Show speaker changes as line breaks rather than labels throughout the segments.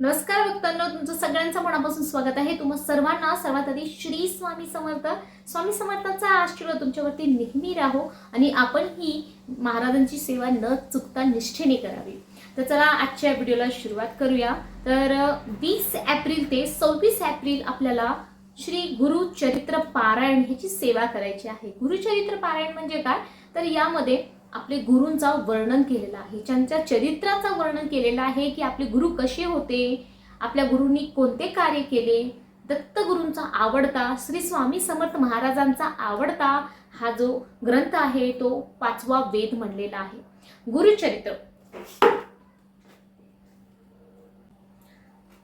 नमस्कार भक्तांना तुमचं सगळ्यांचं मनापासून स्वागत आहे. तुम्हा सर्वांना सर्वात आधी श्री स्वामी समर्थ स्वामी समर्थांचा आशीर्वाद तुमच्यावरती नेहमी राहो आणि आपण ही महाराजांची सेवा न चुकता निष्ठेने करावी. तर चला आजच्या व्हिडिओला सुरुवात करूया. तर वीस एप्रिल ते सव्वीस एप्रिल आपल्याला श्री गुरुचरित्र पारायण ह्याची सेवा करायची आहे. गुरुचरित्र पारायण म्हणजे काय? तर यामध्ये आपले गुरूंचा वर्णन केलेलं आहे. त्यांच्या चरित्राचं वर्णन केलेलं आहे की आपले गुरु कसे होते आपल्या गुरुंनी कोणते कार्य केले दत्तगुरूंचा आवडता श्री स्वामी समर्थ महाराजांचा आवडता हा जो ग्रंथ आहे तो पाचवा वेद म्हणलेला आहे. गुरुचरित्र.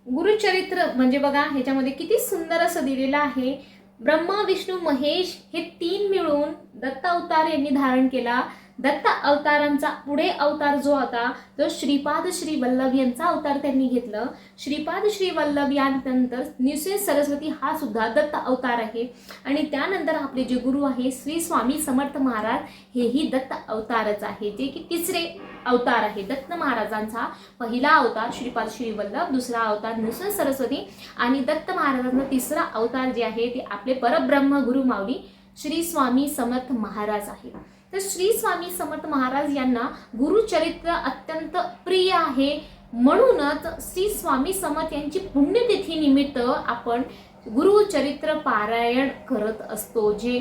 गुरुचरित्र म्हणजे बघा ह्याच्यामध्ये किती सुंदर असं दिलेलं आहे. ब्रह्मा विष्णू महेश हे तीन मिळून दत्तावतार यांनी धारण केला. दत्त अवतारांचा पुढे अवतार जो होता तो श्रीपाद श्री वल्लभ यांचा अवतार त्यांनी घेतलं. श्रीपाद श्री वल्लभ यानंतर निसे सरस्वती हा सुद्धा दत्त अवतार आहे. आणि त्यानंतर आपले जे गुरु आहे श्री स्वामी समर्थ महाराज हेही दत्त अवतारच आहे. जे की तिसरे अवतार आहे. दत्त महाराजांचा पहिला अवतार श्रीपाद श्री वल्लभ दुसरा अवतार नृसिंह सरस्वती आणि दत्त महाराजांचा तिसरा अवतार जे आहे ते आपले परब्रह्म गुरु माऊली श्री स्वामी समर्थ महाराज आहे. तर श्री स्वामी समर्थ महाराज यांना गुरुचरित्र अत्यंत प्रिय आहे. म्हणूनच श्री स्वामी समर्थ यांची पुण्यतिथी निमित्त आपण गुरुचरित्र पारायण करत असतो जे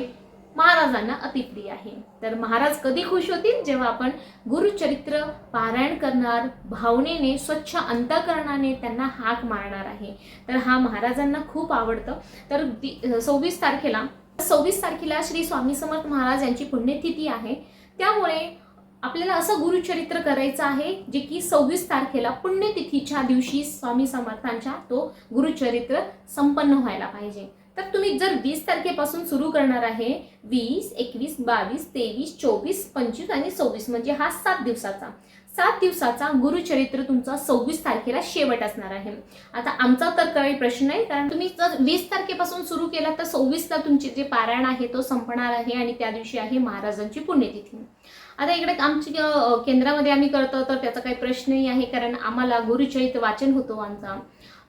महाराजांना अतिप्रिय आहे. तर महाराज कधी खुश होतील? जेव्हा आपण गुरुचरित्र पारायण करणार भावनेने स्वच्छ अंतकरणाने त्यांना हाक मारणार आहे. तर हा महाराजांना खूप आवडतं. तर सव्वीस तारखेला सव्वीस तारखेला श्री स्वामी समर्थ महाराज यांची पुण्यतिथी आहे. त्यामुळे आपल्याला असं गुरुचरित्र करायचं आहे जे की सव्वीस तारखेला पुण्यतिथीच्या दिवशी स्वामी समर्थांच्या तो गुरुचरित्र संपन्न व्हायला पाहिजे. तर तुम्ही जर वीस तारखेपासून सुरू करणार आहे वीस एकवीस बावीस तेवीस चोवीस पंचवीस आणि सव्वीस म्हणजे हा सात दिवसाचा. सात दिवसाचा गुरुचरित्र तुमचा सव्वीस तारखेला शेवट असणार आहे. आता आमचा तर काही प्रश्न नाही कारण तुम्ही जर वीस तारखेपासून सुरू केला तर सव्वीसला तुमचे जे पारायण आहे तो संपणार आहे आणि त्या दिवशी आहे महाराजांची पुण्यतिथी. आता इकडे आमची केंद्रामध्ये आम्ही करतो तर त्याचा काही प्रश्नही आहे कारण आम्हाला गुरुचरित्र वाचन होतो आमचा.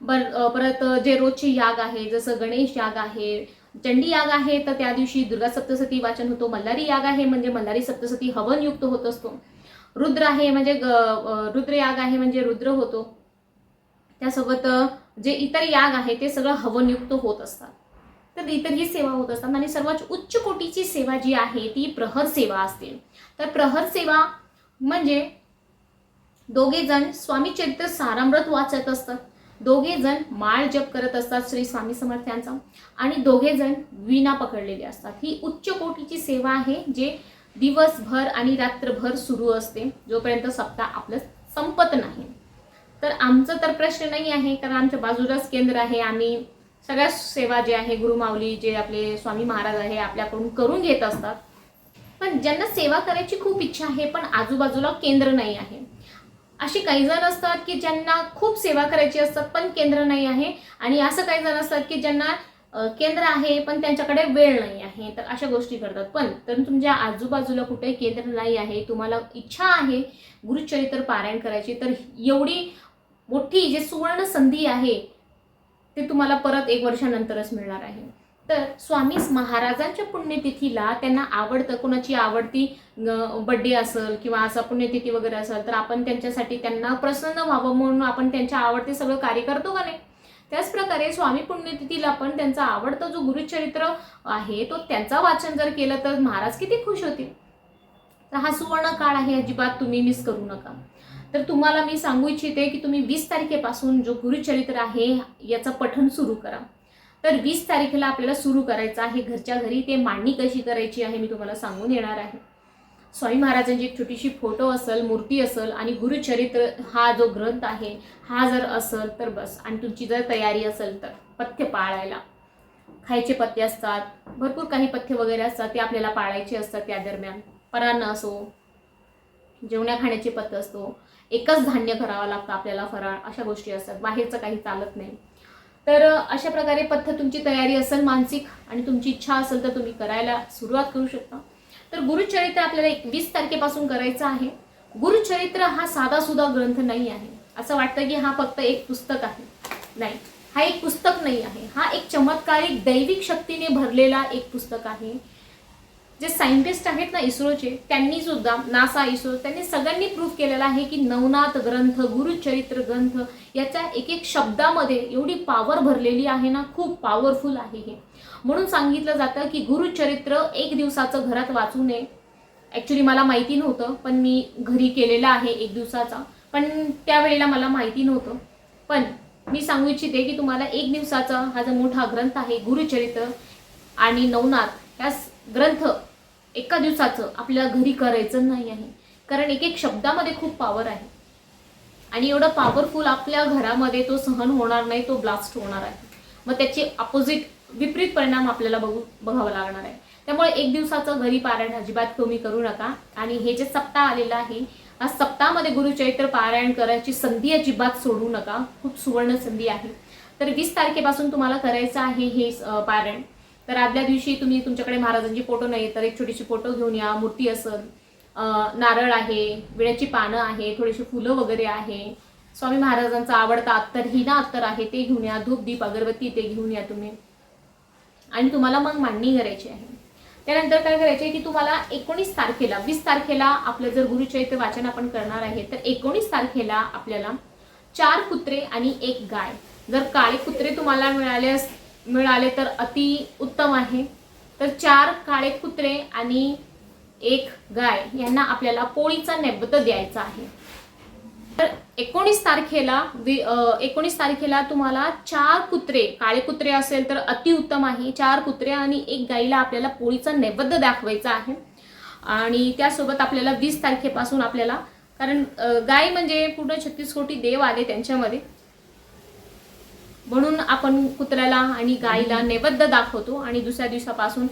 बर परत जे रोजचे याग आहे जसं गणेश याग आहे चंडी याग आहे तर त्या दिवशी दुर्गा सप्तसती वाचन होतो मल्हारी याग आहे म्हणजे मल्हारी सप्तसती हवनयुक्त होत असतो. रुद्र आहे म्हणजे रुद्रयाग रुद्र याग आहे म्हणजे रुद्र होतो. त्यासोबत जे इतर याग आहे ते सगळं हवनयुक्त होत असतात. तर इतरही सेवा होत असतात. आणि सर्वात उच्च कोटीची सेवा जी आहे ती प्रहर सेवा असते. तर प्रहर सेवा म्हणजे दोघे जण स्वामी चरित्र सारामृत वाचत असतात. दोघे जण माळ जप करत असतात श्री स्वामी समर्थांचा. आणि दोघे जण विणा पकडलेले असतात. ही उच्च कोटीची सेवा आहे जे दिवसभर आणि रात्रभर सुरू असते जोपर्यंत सप्ताह आपलं संपत नाही. तर आमचं तर प्रश्न नाही आहे कारण आमच्या बाजूलाच केंद्र आहे. आम्ही सगळ्या सेवा जे आहे गुरुमाऊली जे आपले स्वामी महाराज आहे आपल्याकडून करून घेत असतात. पण ज्यांना सेवा करायची खूप इच्छा आहे पण आजूबाजूला केंद्र नाही आहे. असे काही जण असतात की ज्यांना खूप सेवा करायची असतात पण केंद्र नाही आहे. आणि असं काही जण असतात की ज्यांना केंद्र आहे पण त्यांच्याकडे वेळ नाही आहे तर अशा गोष्टी करतात. पण तर तुमच्या आजूबाजूला कुठे केंद्र नाही आहे तुम्हाला इच्छा आहे गुरुचरित्र पारायण करायची तर एवढी मोठी जे सुवर्ण संधी आहे ते तुम्हाला परत एक वर्षानंतरच मिळणार आहे. तर स्वामी महाराजांच्या पुण्यतिथीला त्यांना आवडतं कोणाची आवडती बड्डे असेल किंवा असा पुण्यतिथी वगैरे असेल तर आपण त्यांच्यासाठी त्यांना प्रसन्न व्हावं म्हणून आपण त्यांच्या आवडते सगळं कार्य करतो का नाही? त्याचप्रकारे स्वामी पुण्यतिथीला पण त्यांचा आवडता जो गुरुचरित्र आहे तो त्यांचा वाचन जर केलं तर महाराज किती खुश होतील. तर हा सुवर्ण काळ आहे अजिबात तुम्ही मिस करू नका. तर तुम्हाला मी सांगू इच्छिते की तुम्ही वीस तारखेपासून जो गुरुचरित्र आहे याचं पठण सुरू करा. तर वीस तारखेला आपल्याला सुरू करायचं आहे घरच्या घरी ते मांडणी कशी करायची आहे मी तुम्हाला सांगून येणार आहे. स्वामी महाराजांची एक छोटीशी फोटो असेल मूर्ती असेल आणि गुरुचरित्र हा जो ग्रंथ आहे हा जर असेल तर बस. आणि तुमची जर तयारी असेल तर पथ्य पाळायला. खायचे पथ्य असतात भरपूर काही पथ्य वगैरे असतात ते आपल्याला पाळायचे असतात त्या दरम्यान. परान्न असो जेवण्या खाण्याचे पथ्य असतो एकच धान्य करावं लागतं आपल्याला फराळ अशा गोष्टी असतात. बाहेरचं काही चालत नाही. तर अशा प्रकारे पथ्य तुमची तयारी असेल मानसिक आणि तुमची इच्छा असेल तर तुम्ही करायला सुरुवात करू शकता. तर गुरुचरित्र आपल्याला एक वीस तारखेपासून करायचं आहे. गुरुचरित्र हा साधा सुद्धा ग्रंथ नाही आहे. असं वाटतं की हा फक्त एक पुस्तक आहे. नाही हा एक पुस्तक नाही आहे. हा एक चमत्कारिक दैविक शक्तीने भरलेला एक पुस्तक आहे. जे सायंटिस्ट आहेत ना इस्रोचे त्यांनी सुद्धा नासा इस्रो त्यांनी सगळ्यांनी प्रूव्ह केलेला आहे की नवनाथ ग्रंथ गुरुचरित्र ग्रंथ याच्या एक एक शब्दामध्ये एवढी पावर भरलेली आहे ना खूप पॉवरफुल आहे हे. म्हणून सांगितलं जातं की गुरुचरित्र एक दिवसाचं घरात वाचू नये. ॲक्च्युली मला माहिती नव्हतं पण मी घरी केलेला आहे एक दिवसाचा. पण त्यावेळेला मला माहिती नव्हतं. पण मी सांगू इच्छिते की तुम्हाला एक दिवसाचा हा जो मोठा ग्रंथ आहे गुरुचरित्र आणि नवनाथ या ग्रंथ एका दिवसाचं आपल्याला घरी करायचं नाही आहे. कारण एक एक शब्दामध्ये खूप पॉवर आहे. आणि एवढं पॉवरफुल आपल्या घरामध्ये तो सहन होणार नाही तो ब्लास्ट होणार आहे. मग त्याचे अपोजिट विपरीत परिणाम आपल्याला बघू बघावं लागणार आहे. त्यामुळे एक दिवसाचं घरी पारायण अजिबात कमी करू नका. आणि हे जे सप्ताह आलेलं आहे हा सप्ताहामध्ये गुरुचरित्र पारायण करायची संधी अजिबात सोडू नका. खूप सुवर्ण संधी आहे. तर वीस तारखेपासून तुम्हाला करायचं आहे हे पारायण. तर आदल्या दिवशी तुम्ही तुमच्याकडे महाराजांची फोटो नाही तर एक छोटीशी फोटो घेऊन या. मूर्ती असेल नारळ आहे विड्याची पानं आहे थोडीशी फुलं वगैरे आहे. स्वामी महाराजांचा आवडता अत्तर हिना अत्तर आहे ते घेऊन या. धूप दीप अगरबत्ती ते घेऊन या तुम्ही. आणि तुम्हाला मग मांडणी करायची आहे. त्यानंतर काय करायचे की तुम्हाला एकोणीस तारखेला वीस तारखेला आपलं जर गुरुचरित्र वाचन आपण करणार आहे तर एकोणीस तारखेला आपल्याला चार कुत्रे आणि एक गाय. जर काळे कुत्रे तुम्हाला मिळाले मिळाले तर अति उत्तम आहे. तर चार काळे कुत्रे आणि एक गाय यांना आपल्याला पोळीचा नैवेद्य द्यायचा आहे. तर एकोणीस तारखेला वि एकोणीस तारखेला तुम्हाला चार कुत्रे काळे कुत्रे असेल तर अतिउत्तम आहे. चार कुत्रे आणि एक गाईला आपल्याला पोळीचा नैवेद्य दाखवायचा आहे. आणि त्यासोबत आपल्याला वीस तारखेपासून आपल्याला कारण गाय म्हणजे पूर्ण छत्तीस कोटी देव आले त्यांच्यामध्ये. म्हणून आपण कुत्र्याला आणि गायीला नैवेद्य दाखवतो आणि दुसऱ्या दिवसापासून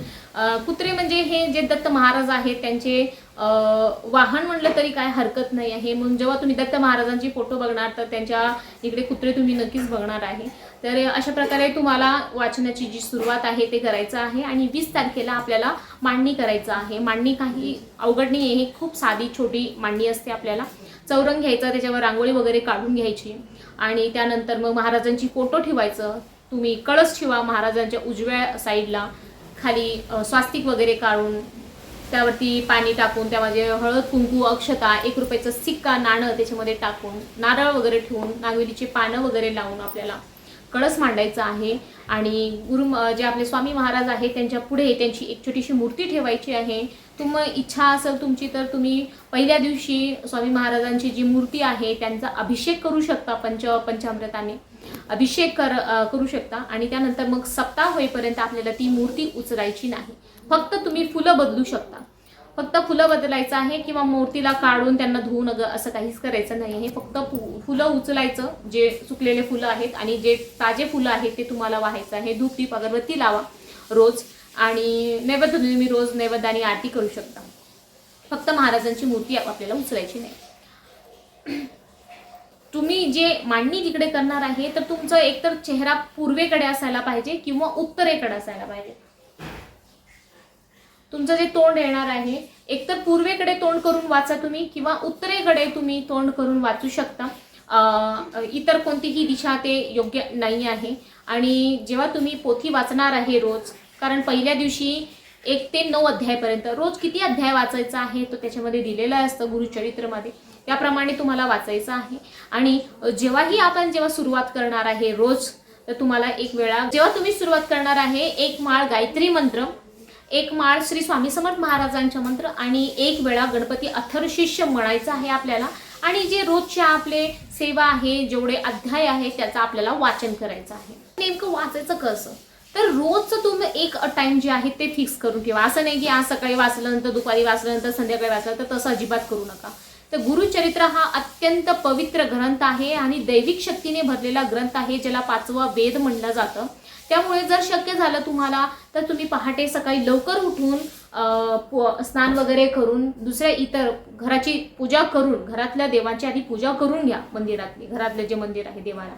कुत्रे म्हणजे हे जे दत्त महाराज आहेत त्यांचे वाहन म्हणलं तरी काय हरकत नाही आहे. म्हणून जेव्हा तुम्ही दत्त महाराजांची फोटो बघणार तर त्यांच्या इकडे कुत्रे तुम्ही नक्कीच बघणार आहे. तर अशा प्रकारे तुम्हाला वाचनाची जी सुरुवात आहे ते करायचं आहे आणि वीस तारखेला आपल्याला मांडणी करायचं आहे. मांडणी काही अवघड नाही आहे खूप साधी छोटी मांडणी असते आपल्याला. चौरंग घ्यायचा त्याच्यावर रांगोळी वगैरे काढून घ्यायची. आणि त्यानंतर मग महाराजांची फोटो ठेवायचं. तुम्ही कळस ठेवा महाराजांच्या उजव्या साईडला. खाली स्वास्तिक वगैरे काढून त्यावरती पाणी टाकून त्यामध्ये हळद कुंकू अक्षता एक रुपयाचं सिक्का नाणं त्याच्यामध्ये टाकून नारळ वगैरे ठेवून नागवेलीची पानं वगैरे लावून आपल्याला कळस मांडायचा आहे आणि गुरु जे आपले स्वामी महाराज आहेत त्यांच्या पुढे त्यांची एक छोटीशी मूर्ती ठेवायची आहे. तुम इच्छा असेल तुमची तर तुम्ही पहिल्या दिवशी स्वामी महाराजांची जी मूर्ती आहे त्यांचा अभिषेक करू शकता पंच पंचामृताने. अभिषेक कर करू शकता आणि त्यानंतर मग सप्ताह होईपर्यंत आपल्याला ती मूर्ती उचलायची नाही. फक्त तुम्ही फुलं बदलू शकता. फक्त फुलं बदलायचं आहे किंवा मूर्तीला काढून त्यांना धुवून अगं असं काहीच करायचं नाही. आहे फक्त फु- फुलं उचलायचं जे सुकलेले फुलं आहेत आणि जे ताजे फुलं आहेत ते तुम्हाला वाहायचं आहे. धूप दीप अगरबत्ती लावा रोज आणि नैवेद्य तुम्ही रोज नैवेद्य आणि आरती करू शकता. फक्त महाराजांची मूर्ती आपल्याला उचलायची नाही. तुम्ही जे मांडणी तिकडे करणार आहे तर तुमचं एकतर चेहरा पूर्वेकडे असायला पाहिजे किंवा उत्तरेकडे असायला पाहिजे. तुमचं जे तोंड येणार आहे एकतर पूर्वेकडे तोंड करून वाचा तुम्ही किंवा उत्तरेकडे तुम्ही तोंड करून वाचू शकता. इतर कोणतीही दिशा ते योग्य नाही आहे. आणि जेव्हा तुम्ही पोथी वाचणार आहे रोज कारण पहिल्या दिवशी एक ते नऊ अध्यायपर्यंत रोज किती अध्याय वाचायचा आहे तो त्याच्यामध्ये दिलेला असतं गुरुचरित्रमध्ये. त्याप्रमाणे तुम्हाला वाचायचं आहे. आणि जेव्हाही आपण जेव्हा सुरुवात करणार आहे रोज तर तुम्हाला एक वेळा जेव्हा तुम्ही सुरुवात करणार आहे एक माळ गायत्री मंत्र एक माळ श्री स्वामी समर्थ महाराजांच्या मंत्र आणि एक वेळा गणपती अथर्शिष्य म्हणायचं आहे आपल्याला. आणि जे रोजच्या आपले सेवा आहे जेवढे अध्याय आहे त्याचं आपल्याला वाचन करायचं आहे. नेमकं वाचायचं कसं? तर रोजचं तुम्ही एक टाइम जे आहे ते फिक्स करून ठेवा. असं नाही की आज सकाळी वाचल्यानंतर दुपारी वाचल्यानंतर संध्याकाळी वाचलं तर तसं अजिबात करू नका. तर गुरुचरित्र हा अत्यंत पवित्र ग्रंथ आहे आणि दैविक शक्तीने भरलेला ग्रंथ आहे ज्याला पाचवा वेद म्हणलं जातं. त्यामुळे जर शक्य झालं तुम्हाला तर तुम्ही पहाटे सकाळी लवकर उठून स्नान वगैरे करून दुसऱ्या इतर घराची पूजा करून घरातल्या देवांची आधी पूजा करून घ्या मंदिरातली घरातलं जे मंदिर आहे देवाला.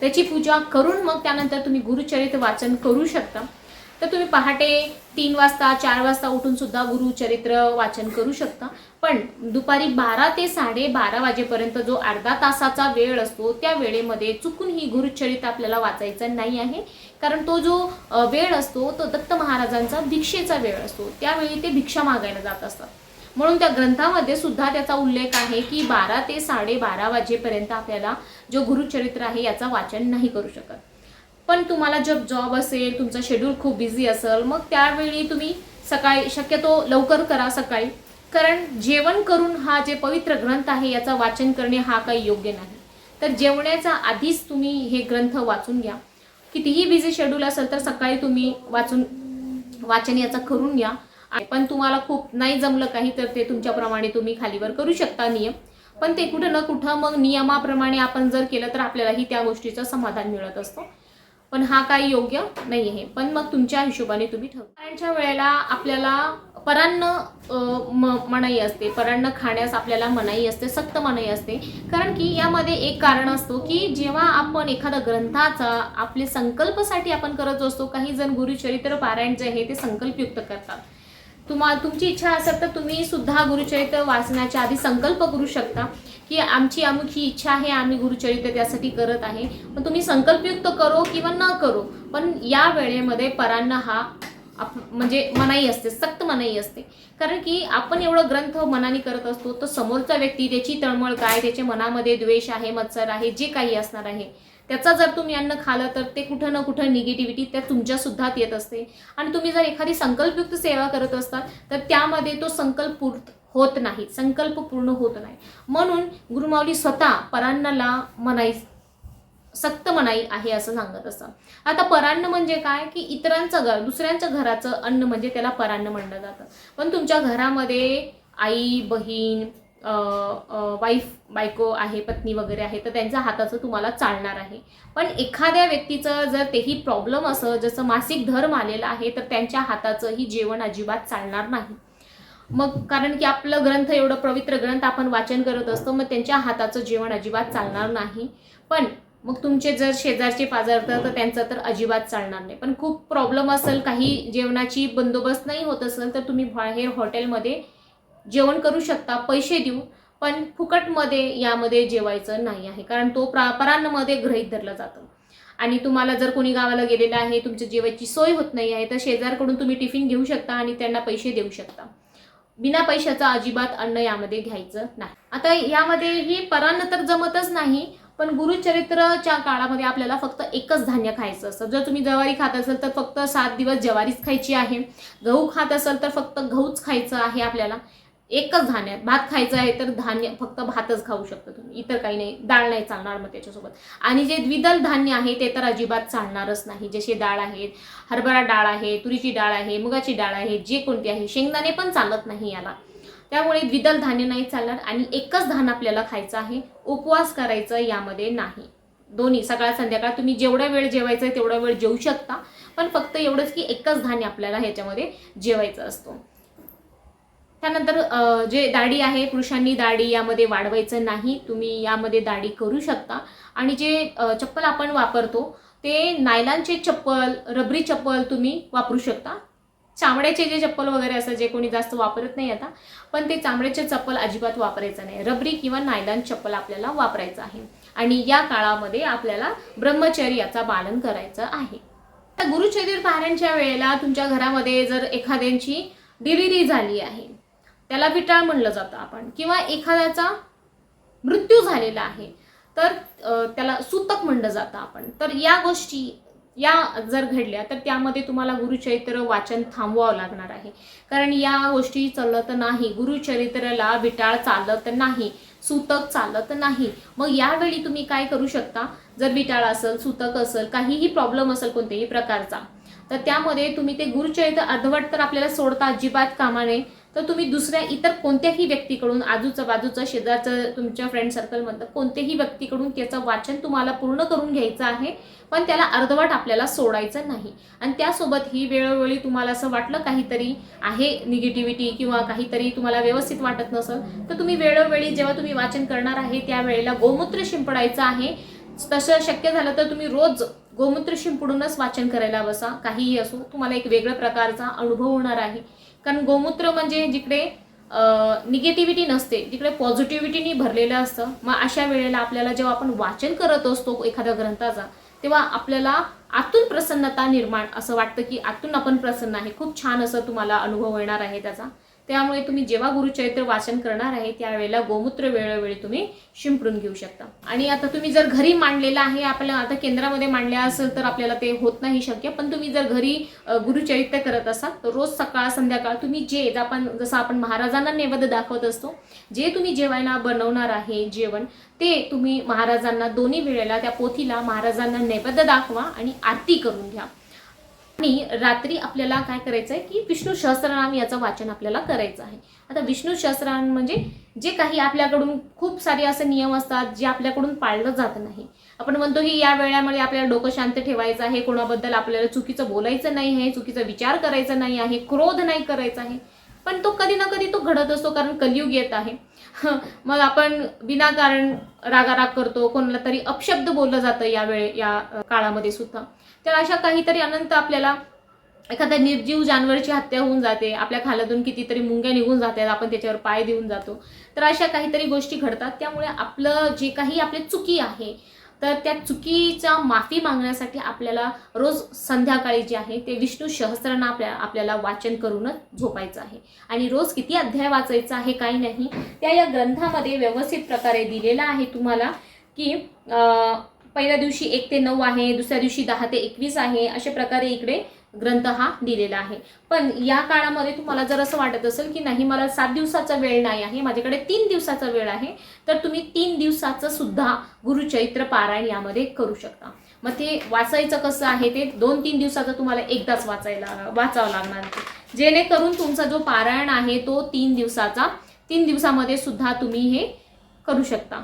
त्याची पूजा करून मग त्यानंतर तुम्ही गुरुचरित्र वाचन करू शकता. तर तुम्ही पहाटे तीन वाजता चार वाजता उठून सुद्धा गुरुचरित्र वाचन करू शकता. पण दुपारी बारा ते साडेबारा वाजेपर्यंत जो अर्धा तासाचा वेळ असतो त्या वेळेमध्ये चुकून ही गुरुचरित्र आपल्याला वाचायचं नाही आहे. कारण तो जो वेळ असतो तो दत्त महाराजांचा भिक्षेचा वेळ असतो. त्यावेळी ते भिक्षा मागायला जात असतात. म्हणून त्या ग्रंथामध्ये सुद्धा त्याचा उल्लेख आहे की बारा ते साडेबारा वाजेपर्यंत आपल्याला जो गुरुचरित्र आहे याचा वाचन नाही करू शकत. पण तुम्हाला जब जॉब असेल तुमचा शेड्यूल खूप बिझी असेल मग त्यावेळी तुम्ही सकाळी शक्यतो लवकर करा सकाळी. कारण जेवण करून हा जे पवित्र ग्रंथ आहे याचा वाचन करणे हा काही योग्य नाही. तर जेवण्याचा आधीच तुम्ही हे ग्रंथ वाचून घ्या. कितीही बिझी शेड्यूल असेल तर सकाळी तुम्ही वाचून वाचन याचं करून घ्या. पण तुम्हाला खूप नाही जमलं काही तर ते तुमच्याप्रमाणे तुम्ही खालीवर करू शकता नियम. पण ते कुठं ना कुठं मग नियमाप्रमाणे आपण जर केलं तर आपल्यालाही त्या गोष्टीचं समाधान मिळत असतं. पण हा काही योग्य नाही आहे पण मग तुमच्या हिशोबाने तुम्ही ठरवा. वेळेला आपल्याला परान्न म मनाई असते. परान्न खाण्यास आपल्याला मनाई असते सक्त मनाई असते. कारण की यामध्ये एक कारण असतो की जेव्हा आपण एखादा ग्रंथाचा आपले संकल्पसाठी आपण करत असतो काही जण गुरुचरित्र पारायण जे आहे ते संकल्पयुक्त करतात. तुम्हा तुमची इच्छा असेल तर तुम्ही सुद्धा गुरुचरित्र वाचण्याच्या आधी संकल्प करू शकता की आमची अमुक ही इच्छा आहे आम्ही गुरुचरित्र त्यासाठी करत आहे. पण तुम्ही संकल्पयुक्त करो किंवा न करो पण या वेळेमध्ये परांना हा आप म्हणजे मनाई असते सक्त मनाई असते. कारण की आपण एवढं ग्रंथ मनाने करत असतो तर समोरचा व्यक्ती त्याची तळमळ काय त्याच्या मनामध्ये द्वेष आहे मत्सर आहे जे काही असणार आहे त्याचा जर तुम्ही अन्न खालं तर ते कुठं ना कुठं निगेटिव्हिटी त्या तुमच्यासुद्धा येत असते. आणि तुम्ही जर एखादी संकल्पयुक्त सेवा करत असतात तर त्यामध्ये तो संकल्प होत नाही संकल्प पूर्ण होत नाही. म्हणून गुरुमाऊली स्वतः परान्नाला मनाई सक्त मनाई आहे असं सांगत असतात. आता परान्न म्हणजे काय? की इतरांचं घर दुसऱ्यांच्या घराचं अन्न म्हणजे त्याला परान्न म्हणलं जातं. पण तुमच्या घरामध्ये आई बहीण वाईफ बायको आहे पत्नी वगैरे आहे तर त्यांच्या हाताचं तुम्हाला चालणार आहे. पण एखाद्या व्यक्तीचं जर तेही प्रॉब्लेम असं जसं मासिक धर्म आलेला आहे तर त्यांच्या हाताचंही जेवण अजिबात चालणार नाही. मग कारण की आपलं ग्रंथ एवढं पवित्र ग्रंथ आपण वाचन करत असतो मग त्यांच्या हाताचं जेवण अजिबात चालणार नाही. पण मग तुमचे जर शेजारचे पाजारत तर त्यांचं तर अजिबात चालणार नाही. पण खूप प्रॉब्लेम असेल काही जेवणाची बंदोबस्त नाही होत असेल तर तुम्ही बाहेर हॉटेलमध्ये जेवण करू शकता पैसे देऊ पण फुकटमध्ये यामध्ये जेवायचं नाही आहे. कारण तो प्रा परांमध्ये गृहीत धरला जातो. आणि तुम्हाला जर कोणी गावाला गेलेलं आहे तुमच्या जेवायची सोय होत नाही आहे तर शेजारकडून तुम्ही टिफिन घेऊ शकता आणि त्यांना पैसे देऊ शकता. बिना पैशाचं अजिबात अन्न यामध्ये घ्यायचं नाही. आता यामध्ये ही परान्न तर जमतच नाही पण गुरुचरित्रच्या काळामध्ये आपल्याला फक्त एकच धान्य खायचं असतं. जर तुम्ही ज्वारी खात असाल तर फक्त सात दिवस ज्वारीच खायची आहे. गहू खात असाल तर फक्त गहूच खायचं आहे आपल्याला. एकच धान्य. भात खायचं आहे तर धान्य फक्त भातच खाऊ शकता तुम्ही. इतर काही नाही. डाळ नाही चालणार मग त्याच्यासोबत. आणि जे द्विदल धान्य आहे ते तर अजिबात चालणारच नाही. जसे डाळ आहेत हरभरा डाळ आहे तुरीची डाळ आहे मुगाची डाळ आहे जे कोणती आहे शेंगदाणे पण चालत नाही याला. त्यामुळे द्विदल धान्य नाही चालणार आणि एकच धान आपल्याला खायचं आहे उपवास करायचं यामध्ये नाही. दोन्ही सकाळ संध्याकाळ तुम्ही जेवढा वेळ जेवायचा आहे तेवढा वेळ जेवू शकता पण फक्त एवढंच की एकच धान्य आपल्याला ह्याच्यामध्ये जेवायचं असतो. त्यानंतर जे दाढी आहे पुरुषांनी दाढी यामध्ये वाढवायचं नाही तुम्ही यामध्ये दाढी करू शकता. आणि जे चप्पल आपण वापरतो ते नायलांचे चप्पल रबरी चप्पल तुम्ही वापरू शकता. चामड्याचे जे चप्पल वगैरे असं जे कोणी जास्त वापरत नाही आता पण ते चामड्याचे चप्पल अजिबात वापरायचं नाही. रबरी किंवा नायलॉन चप्पल आपल्याला वापरायचं आहे. आणि या काळामध्ये आपल्याला ब्रह्मचर्याचा पालन करायचं आहे. आता गुरुचरित्र पारायणच्या वेळेला तुमच्या घरामध्ये जर एखाद्यांची डिलिव्हरी झाली आहे त्याला विटाळ म्हणलं जातं आपण किंवा एखाद्याचा मृत्यू झालेला आहे तर त्याला सूतक म्हणलं जातं आपण. तर या गोष्टी या जर घडल्या तर त्यामध्ये तुम्हाला गुरुचरित्र वाचन थांबवावं लागणार आहे. कारण या गोष्टी चालत नाही. गुरुचरित्राला विटाळ चालत नाही सूतक चालत नाही. मग यावेळी तुम्ही काय करू शकता? जर विटाळ असेल सूतक असेल काहीही प्रॉब्लेम असेल कोणत्याही प्रकारचा तर त्यामध्ये तुम्ही ते गुरुचरित्र अर्धवट तर आपल्याला सोडता अजिबात कामा नये तर तुम्ही दुसऱ्या इतर कोणत्याही व्यक्तीकडून आजूचं बाजूचं शेजारचं तुमच्या फ्रेंड सर्कलमधलं कोणत्याही व्यक्तीकडून त्याचं वाचन तुम्हाला पूर्ण करून घ्यायचं आहे पण त्याला अर्धवट आपल्याला सोडायचं नाही. आणि त्यासोबत ही वेळोवेळी तुम्हाला असं वाटलं काहीतरी आहे निगेटिव्हिटी किंवा काहीतरी तुम्हाला व्यवस्थित वाटत नसेल तर तुम्ही वेळोवेळी जेव्हा तुम्ही वाचन करणार आहे त्यावेळेला गोमूत्र शिंपडायचं आहे. तसं शक्य झालं तर तुम्ही रोज गोमूत्र शिंपडूनच वाचन करायला बसा. काहीही असो तुम्हाला एक वेगळ्या प्रकारचा अनुभव होणार आहे. कारण गोमूत्र म्हणजे जिकडे निगेटिव्हिटी नसते जिकडे पॉझिटिव्हिटीनी भरलेलं असतं. मग अशा वेळेला आपल्याला जेव्हा आपण वाचन करत असतो एखाद्या ग्रंथाचा तेव्हा आपल्याला आतून प्रसन्नता निर्माण असं वाटतं की आतून आपण प्रसन्न आहे. खूप छान असं तुम्हाला अनुभव येणार आहे त्याचा. त्यामुळे तुम्ही जेव्हा गुरुचरित्र वाचन करणार आहे त्यावेळेला गोमूत्र वेळोवेळी तुम्ही शिंपडून घेऊ शकता. आणि आता तुम्ही जर घरी मांडलेलं आहे आपल्या आता केंद्रामध्ये मांडले असेल तर आपल्याला ते होत नाही शक्य पण तुम्ही जर घरी गुरुचरित्र करत असाल तर रोज सकाळ संध्याकाळ तुम्ही जे आपण जसं आपण महाराजांना नैवेद्य दाखवत असतो जे तुम्ही जेवायला बनवणार आहे जेवण ते तुम्ही महाराजांना दोन्ही वेळेला त्या पोथीला महाराजांना नैवेद्य दाखवा आणि आरती करून घ्या. आणि रात्री आपल्याला काय करायचं आहे की विष्णू सहस्रनाम याचं वाचन आपल्याला करायचं आहे. आता विष्णू सहस्रनाम म्हणजे जे काही आपल्याकडून खूप सारे असे नियम असतात जे आपल्याकडून पाळलं जात नाही. आपण म्हणतो की या वेळामध्ये आपल्याला डोकं शांत ठेवायचं आहे कोणाबद्दल आपल्याला चुकीचं बोलायचं नाही आहे चुकीचा विचार करायचा नाही आहे क्रोध नाही करायचा आहे. पण तो कधी ना कधी तो घडत असतो कारण कलियुग येत आहे. मग आपण विनाकारण रागाराग करतो कोणाला तरी अपशब्द बोललं जातं या या काळामध्ये सुद्धा. तर अशा काहीतरी अनंत आपल्याला एखाद्या निर्जीव जानवरची हत्या होऊन जाते. आपल्या खालातून कितीतरी मुंग्या निघून जातात. आपण त्याच्यावर पाय देऊन जातो. तर अशा काहीतरी गोष्टी घडतात. त्यामुळे आपलं जे काही आपली चुकी आहे तर त्या चुकीचा माफी मागण्यासाठी आपल्याला रोज संध्याकाळी जे आहे ते विष्णू सहस्त्रनाम आपल्या आपल्याला वाचन करूनच झोपायचं आहे. आणि रोज किती अध्याय वाचायचा आहे काही नाही. त्या या ग्रंथामध्ये व्यवस्थित प्रकारे दिलेला आहे तुम्हाला की पहिल्या दिवशी एक ते नऊ आहे दुसऱ्या दिवशी दहा ते एकवीस आहे अशा प्रकारे इकडे ग्रंथ हा दिलेला आहे. पण या काळामध्ये तुम्हाला जर असं वाटत असेल की नाही मला सात दिवसाचा वेळ नाही आहे माझ्याकडे तीन दिवसाचा वेळ आहे तर तुम्ही तीन दिवसाचं सुद्धा गुरुचैत्र पारायण यामध्ये करू शकता. मग ते वाचायचं कसं आहे ते दोन तीन दिवसाचं तुम्हाला एकदाच वाचायला वाचावं लागणार जेणेकरून तुमचा जो पारायण आहे तो तीन दिवसाचा तीन दिवसामध्ये सुद्धा तुम्ही हे करू शकता.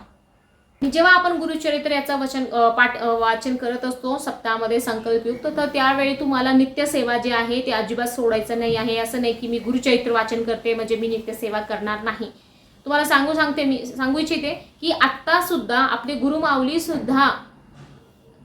जेव्हा आपण गुरुचरित्र याचा वचन पाठ वाचन करत असतो सप्ताहामध्ये संकल्पयुक्त तर त्यावेळी तुम्हाला नित्यसेवा जे आहे ते अजिबात सोडायचं नाही आहे. असं नाही की मी गुरुचरित्र वाचन करते म्हणजे मी नित्यसेवा करणार नाही. तुम्हाला सांगू सांगते मी सांगू इच्छिते की आत्ता सुद्धा गुरुमाऊलीसुद्धा गुरुमाऊली सुद्धा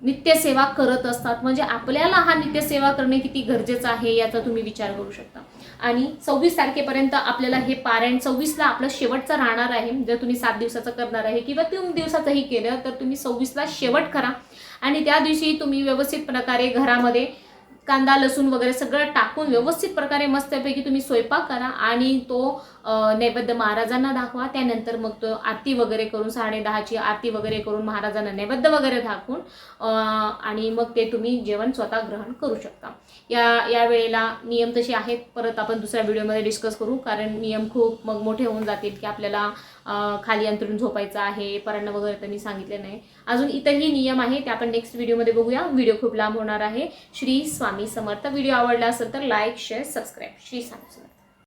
नित्यसेवा करत असतात. म्हणजे आपल्याला हा नित्यसेवा करणे किती गरजेचं आहे याचा तुम्ही विचार करू शकता. आणि सव्वीस तारखेपर्यंत आपल्याला हे पारायण सव्वीसला आपलं शेवटचं राहणार आहे. जर तुम्ही सात दिवसाचं करणार आहे किंवा तीन दिवसाचंही केलं तर तुम्ही सव्वीसला शेवट करा. आणि त्या दिवशी तुम्ही व्यवस्थित प्रकारे घरामध्ये कांदा लसूण वगैरे सगळं टाकून व्यवस्थित प्रकारे मस्तपैकी तुम्ही स्वयंपाक करा. आणि तो नैवेद्य महाराजांना दाखवा. त्यानंतर मग तो आरती वगैरे करून साडे दहाची आरती वगैरे करून महाराजांना नैवेद्य वगैरे दाखवून आणि मग ते तुम्ही जेवण स्वतः ग्रहण करू शकता. या या वेळेला नियम तसे आहेत. परत आपण दुसऱ्या व्हिडिओमध्ये डिस्कस करू कारण नियम खूप मग मोठे होऊन जातील की आपल्याला खाली अंतरून झोपायचं आहे परांना वगैरे तर मी सांगितले नाही. अजून इतरही नियम आहे ते आपण नेक्स्ट व्हिडिओमध्ये बघूया. व्हिडिओ खूप लांब होणार आहे. श्री स्वामी समर्थ. व्हिडिओ आवडला असेल तर like share subscribe Shri Swami Samarth.